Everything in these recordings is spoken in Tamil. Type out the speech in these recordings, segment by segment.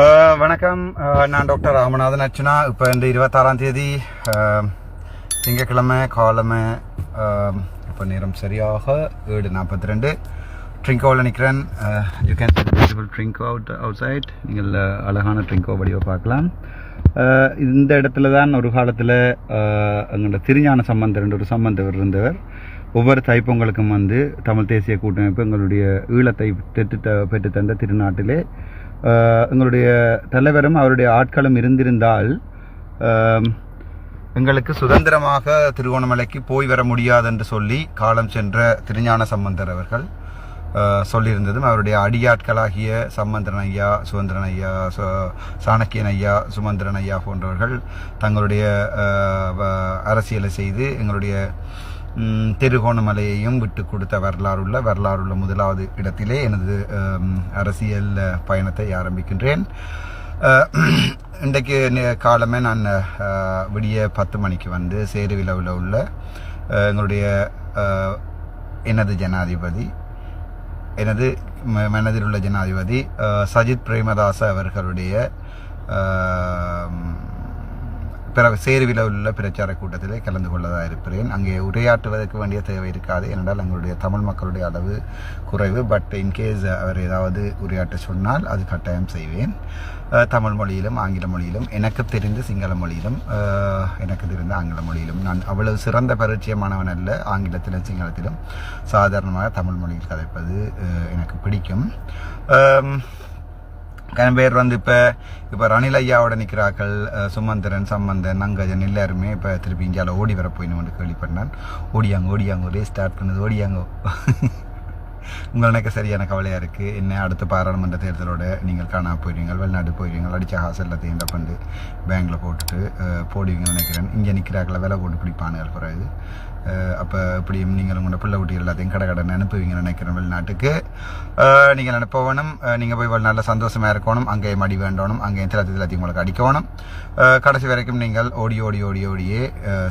வணக்கம். நான் டாக்டர் ராமநாதன் அர்ச்சனா. இப்போ இந்த இருபத்தாறாம் தேதி திங்கக்கிழமை காலமை இப்போ நேரம் சரியாக ஏழு நாற்பத்தி ரெண்டு ட்ரிங்கோவில் நிற்கிறேன் you can beautiful Trinco out outside நீங்கள் அழகான ட்ரிங்கோ வடிவை பார்க்கலாம். இந்த இடத்துல தான் ஒரு காலத்தில் எங்களோட திருஞான சம்பந்தர் என்ற ஒரு சம்பந்தவர் இருந்தவர். ஒவ்வொரு தைப்பொங்கலுக்கும் வந்து தமிழ் தேசிய கூட்டமைப்பு எங்களுடைய ஈழத்தை பெற்று பெற்று தந்த திருநாட்டிலே எங்களுடைய தலைவரும் அவருடைய ஆட்களும் இருந்திருந்தால் எங்களுக்கு சுதந்திரமாக திருகோணமலைக்கு போய் வர முடியாது என்று சொல்லி காலம் சென்ற திருஞான சம்பந்தர் அவர்கள் சொல்லியிருந்ததும் அவருடைய அடியாட்களாகிய சம்பந்தரன் ஐயா சுதந்திரன் ஐயா சு- சாணக்கியன் ஐயா சுமந்திரன் ஐயா போன்றவர்கள் தங்களுடைய அரசியலை செய்து எங்களுடைய திருகோணமலையையும் விட்டு கொடுத்த வரலாறுள்ள வரலாறுள்ள முதலாவது இடத்திலே எனது அரசியல் பயணத்தை ஆரம்பிக்கின்றேன். இன்றைக்கு நே- காலமே நான் விடிய பத்து மணிக்கு வந்து சேருவிலவில் உள்ள எங்களுடைய எனது ஜனாதிபதி எனது ம- மனதில் உள்ள ஜனாதிபதி சஜித் பிரேமதாச அவர்களுடைய பிற சேருவில உள்ள பிரச்சார கூட்டத்திலே கலந்து கொள்ளதாக இருக்கிறேன். அங்கே உரையாற்றுவதற்கு வேண்டிய தேவை இருக்காது. ஏனென்றால் எங்களுடைய தமிழ் மக்களுடைய அளவு குறைவு. பட் இன்கேஸ் அவர் ஏதாவது உரையாற்ற சொன்னால் அது கட்டாயம் செய்வேன். தமிழ் மொழியிலும் ஆங்கில மொழியிலும் எனக்கு தெரிந்த சிங்கள மொழியிலும் எனக்கு தெரிந்த ஆங்கில மொழியிலும். நான் அவ்வளவு சிறந்த பரிச்சயமானவன் அல்ல. ஆங்கிலத்திலும் சிங்களத்திலும். சாதாரணமாக தமிழ் மொழியில் கதைப்பது எனக்கு பிடிக்கும். பேர் வந்து இப்போ இப்போ ரணில் ஐயாவோட நிற்கிறார்கள் சுமந்திரன் சம்பந்தன் நங்கஜன் எல்லாருமே இப்போ திருப்பி இந்தியாவில் ஓடி வர போயின்னு கேள்விப்பட்டேன். ஓடியாங்க ஓடியாங்க ஒரே ஸ்டார்ட் பண்ணுது ஓடியாங்க. உங்கள் எனக்கு சரியான கவலையாக இருக்குது என்ன அடுத்த பாராளுமன்ற தேர்தலோட நீங்கள் காணா போயிடுவீங்க வெளிநாட்டு போயிடுவீங்க அடித்த காசு எல்லாத்தையும் இந்த பண்ணி பேங்கில் போட்டுட்டு போடுவீங்கன்னு நினைக்கிறேன். இங்கே நிற்கிறாக்களை விலை போட்டு பிடிப்பானுகள் பிறகு அப்போ இப்படியும் நீங்கள் உங்களோட பிள்ளை குட்டி எல்லாத்தையும் கடை கடன் அனுப்புவீங்கன்னு நினைக்கிறேன் வெளிநாட்டுக்கு. நீங்கள் அனுப்பணும் நீங்கள் போய் வெளிநாட்டில் சந்தோஷமாக இருக்கணும். அங்கேயும் அடி வேண்டணும். அங்கேயும் திலத்தி திலத்தி உங்களுக்கு அடிக்கணும். கடைசி வரைக்கும் நீங்கள் ஓடி ஓடி ஓடி ஓடியே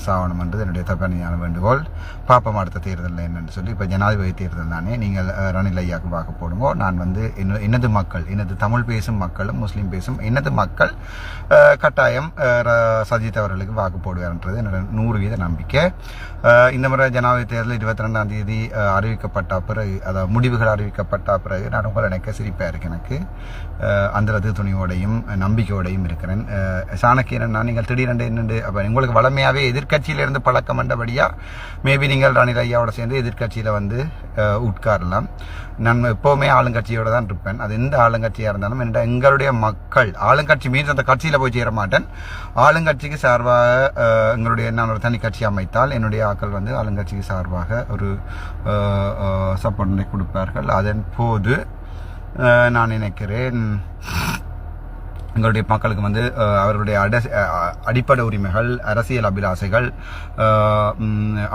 சாவணும் என்றது என்னுடைய தப்பான வேண்டுகோள். பாப்பம் அடுத்த தேர்தலில் என்னன்னு சொல்லி இப்போ ஜனாதிபதி தேர்தல் தானே. நீங்கள் ரணில் ஐயாவுக்கு வாக்கு போடுங்க. நான் வந்து என்ன- எனது மக்கள் எனது தமிழ் பேசும் மக்களும் முஸ்லீம் பேசும் எனது மக்கள் கட்டாயம் சஜித் அவர்களுக்கு வாக்கு போடுவார்ன்றது என்னோட நூறு வீத நம்பிக்கை. இந்த முறை ஜனாதிபதி தேர்தல் இருபத்தி ரெண்டாம் தேதி அறிவிக்கப்பட்ட பிறகு அதாவது முடிவுகள் அறிவிக்கப்பட்ட பிறகு நான் உங்களை நினைக்க சிரிப்பாக இருக்கு எனக்கு. அந்தரது துணியோடையும் நம்பிக்கையோடையும் இருக்கிறேன். சாணக்கியனா நான் நீங்கள் திடீரென்று என்னண்டு அப்போ உங்களுக்கு வளமையாகவே எதிர்கட்சியிலிருந்து பழக்கம் வந்தபடியாக மேபி நீங்கள் ரணில் ஐயாவோட சேர்ந்து எதிர்க்கட்சியில் வந்து உட்காரலாம். நான் எப்போவுமே ஆளுங்கட்சியோடு தான் இருப்பேன். அது எந்த ஆளுங்கட்சியாக இருந்தாலும் என்ற எங்களுடைய மக்கள் ஆளுங்கட்சி மீன்ஸ் அந்த கட்சியில் போய் சேர மாட்டேன். ஆளுங்கட்சிக்கு சார்பாக எங்களுடைய நான் ஒரு தனி கட்சி அமைத்தால் என்னுடைய ஆக்கள் வந்து ஆளுங்கட்சிக்கு சார்பாக ஒரு சப்போர்ட்டை கொடுப்பார்கள். அதன் போது நான் நினைக்கிறேன் எங்களுடைய மக்களுக்கு வந்து அவருடைய அவர்களுடைய அடிப்படை உரிமைகள் அரசியல் அபிலாசைகள்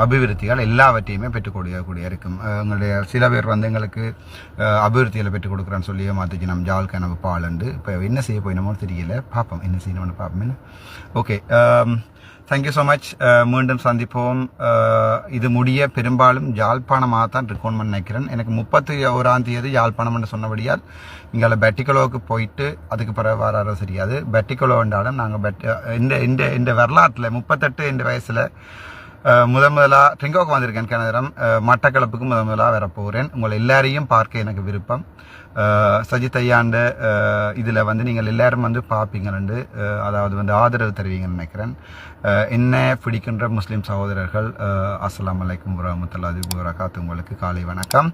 அபிவிருத்திகள் எல்லாவற்றையுமே பெற்றுக் இருக்கும். எங்களுடைய சில பேர் வந்து எங்களுக்கு அபிவிருத்தியில் அபிவிருத்திகளை பெற்றுக் கொடுக்குறேன்னு சொல்லி மாற்றிச்சு நம்ம ஜால் கனவு பாலண்டு இப்போ என்ன செய்ய போயினமோ தெரியல. பார்ப்போம் என்ன செய்யணும்னு பார்ப்போம். ஓகே தேங்க்யூ ஸோ மச் மீண்டும் சந்திப்போம். Uh, இது முடிய பெரும்பாலும் யாழ்ப்பாணமாக தான் இருக்கணும்னு நினைக்கிறேன். எனக்கு முப்பத்தி ஓராம் தேதி யாழ்ப்பாணம்னு சொன்னபடியால் இங்கே பெட்டிக்குளோவுக்கு போயிட்டு அதுக்கு பிறகு வராரோ தெரியாது. பெட்டிக்குளோ என்றாலும் நாங்கள் பெட் இந்த இந்த இந்த வரலாற்றில் முப்பத்தெட்டு இந்த வயசில் முதல் முதலாக ட்ரிங்கோக்கு வந்திருக்கேன் கிணதிரம் மட்டக்களப்புக்கு முதல் முதலாக வர போகிறேன் உங்களை எல்லாரையும் பார்க்க எனக்கு விருப்பம். சஜித் ஐயாண்டு இதில் வந்து நீங்கள் எல்லாரும் வந்து பார்ப்பீங்கன்னு அதாவது வந்து ஆதரவு தருவீங்கன்னு நினைக்கிறேன். என்ன பிடிக்கின்ற முஸ்லீம் சகோதரர்கள் அஸ்லாம் அஸ்ஸலாமு அலைக்கும் வரமத்துல்லாதி வரகாத்து உங்களுக்கு காலை வணக்கம்.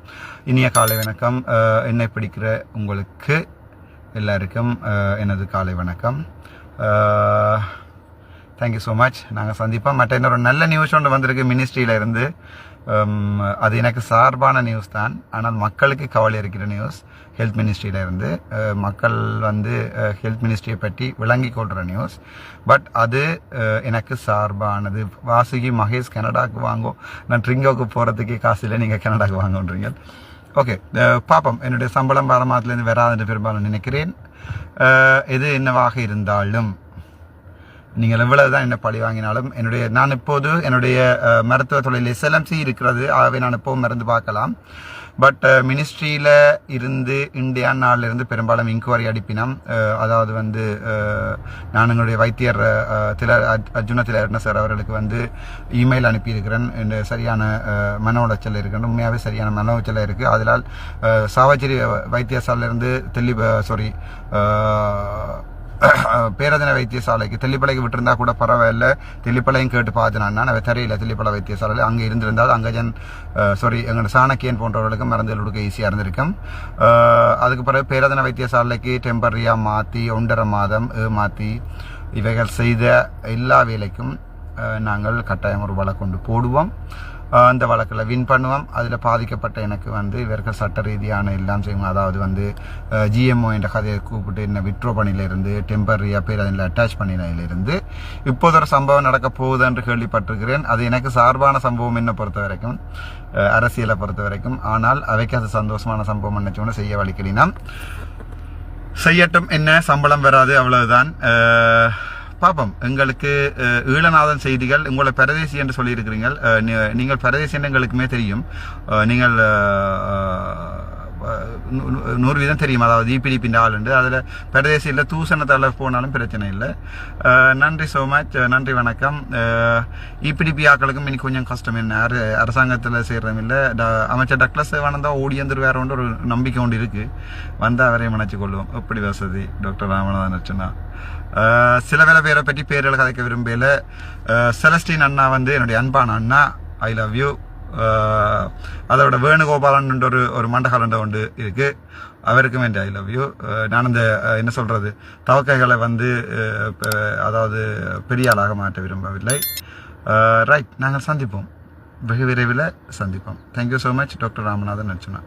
இனிய காலை வணக்கம். என்னை பிடிக்கிற உங்களுக்கு எல்லாருக்கும் எனது காலை வணக்கம். தேங்க்யூ ஸோ மச் நாங்கள் சந்திப்போம். மற்ற இன்னொரு நல்ல நியூஸ் ஒன்று வந்திருக்கு. மினிஸ்ட்ரியில இருந்து. அது எனக்கு சார்பான நியூஸ் தான். ஆனால் மக்களுக்கு கவலை இருக்கிற நியூஸ் ஹெல்த் மினிஸ்ட்ரியில இருந்து. மக்கள் வந்து ஹெல்த் மினிஸ்ட்ரியை பற்றி விளங்கி கொள்கிற நியூஸ் பட் அது எனக்கு சார்பானது. வாசுகி மகேஷ் கனடாக்கு வாங்கும் நான் ட்ரிங்கோக்கு போகிறதுக்கே காசு இல்லை. நீங்கள் கனடாக்கு வாங்குன்றீங்க. ஓகே பாப்பம் என்னுடைய சம்பளம் பாரமாத்திலேருந்து வராதுன்னு பெரும்பாலும் நினைக்கிறேன். எது என்னவாக இருந்தாலும். நீங்கள் எவ்வளவு தான் என்ன பழி வாங்கினாலும் என்னுடைய நான் இப்போது என்னுடைய மருத்துவ தொழில் எஸ்எல்எம்சி இருக்கிறது. ஆகவே நான் இப்போவும் மருந்து பார்க்கலாம். பட் மினிஸ்ட்ரியில் இருந்து இந்தியா நாளில் இருந்து பெரும்பாலும் இன்குவரி அடிப்பினம். அதாவது வந்து நான் எங்களுடைய வைத்தியர் தில அர்ஜுன திலர்ன சார் அவர்களுக்கு வந்து இமெயில் அனுப்பியிருக்கிறேன். இந்த சரியான மன உளைச்சல் இருக்கிறேன் உண்மையாகவே சரியான மன உளைச்சல் இருக்குது அதனால் சாவச்சேரி வைத்தியசாலையிலிருந்து தெல்லி சாரி பேரதன வைத்தியசாலைக்கு தெல்லிப்பளைக்கு விட்டுருந்தா கூட பரவாயில்ல. தெல்லிப்பளையும் கேட்டு பார்த்தேன் நான் தெரியல தெல்லிப்பளை வைத்தியசாலையில். அங்கே இருந்திருந்தால் அங்கஜன் சாரி எங்கள் சாணக்கியன் போன்றவர்களுக்கு மருந்து கொடுக்க ஈஸியாக இருந்திருக்கும். அதுக்கு பிறகு பேரதன வைத்தியசாலைக்கு டெம்பரரியாக மாற்றி ஒன்றரை மாதம் மாற்றி இவைகள் செய்த எல்லா வேலைக்கும் நாங்கள் கட்டாயம் ஒரு வழக்கொண்டு போடுவோம். அந்த வழக்கில் வின் பண்ணுவோம். அதில் பாதிக்கப்பட்ட எனக்கு வந்து இவர்கள் சட்ட ரீதியான எல்லாம் செய்வோம் அதாவது வந்து ஜிஎம்ஓ என்ற கதையை கூப்பிட்டு என்ன விட்ரோ பண்ணியிலிருந்து டெம்பரரியாக பேர் அதில் அட்டாச் பண்ணினிலிருந்து இப்போது ஒரு சம்பவம் நடக்க போகுது என்று கேள்விப்பட்டிருக்கிறேன். அது எனக்கு சார்பான சம்பவம் என்ன பொறுத்த வரைக்கும் அரசியலை பொறுத்த வரைக்கும். ஆனால் அவைக்கு அது சந்தோஷமான சம்பவம் நினைச்சோன்னு செய்ய வலிக்கலாம் செய்யட்டும் என்ன? சம்பளம் வராது அவ்வளவுதான். அஹ், பாப்போம் எங்களுக்கு ஈழநாதன் செய்திகள் உங்களை பரதேசி என்று சொல்லியிருக்கிறீர்கள். நீங்கள் பரதேசி என்று எங்களுக்குமே தெரியும். நீங்கள் நூறு வீதம் தெரியும். அதாவது இபிடிபின் ஆள் உண்டு. அதில் பிரதேசியில் தூசணத்தால் போனாலும் பிரச்சனை இல்லை. நன்றி ஸோ மச் நன்றி வணக்கம். இபிடிபி ஆக்களுக்கும் இனி கொஞ்சம் கஷ்டம் என்ன? அர அரசாங்கத்தில் சேர்றதும் இல்லை. அமைச்சர் டக்ளஸ் வந்தா ஓடி வந்துருவார் ஒரு நம்பிக்கை ஒன்று இருக்கு. வந்தால் அவரையும் நினைச்சு கொள்வோம். எப்படி வசதி? டாக்டர் ராமநாதன் சொன்னா சில வேலை பேரை பற்றி பேரில் கதைக்க விரும்பல. செலஸ்டின் அண்ணா வந்து என்னுடைய அன்பான அண்ணா. ஐ லவ் யூ அதோட வேணுகோபாலன் ஒரு ஒரு மண்டகாலண்ட ஒன்று இருக்கு அவருக்கும் என் ஐ லவ் யூ நான் அந்த என்ன சொல்றது தவக்கைகளை வந்து அதாவது பெரிய ஆளாக மாற்ற விரும்பவில்லை ரைட் நாங்கள் சந்திப்போம் வெகு விரைவில் சந்திப்போம் thank you so much doctor Ramanathan Archana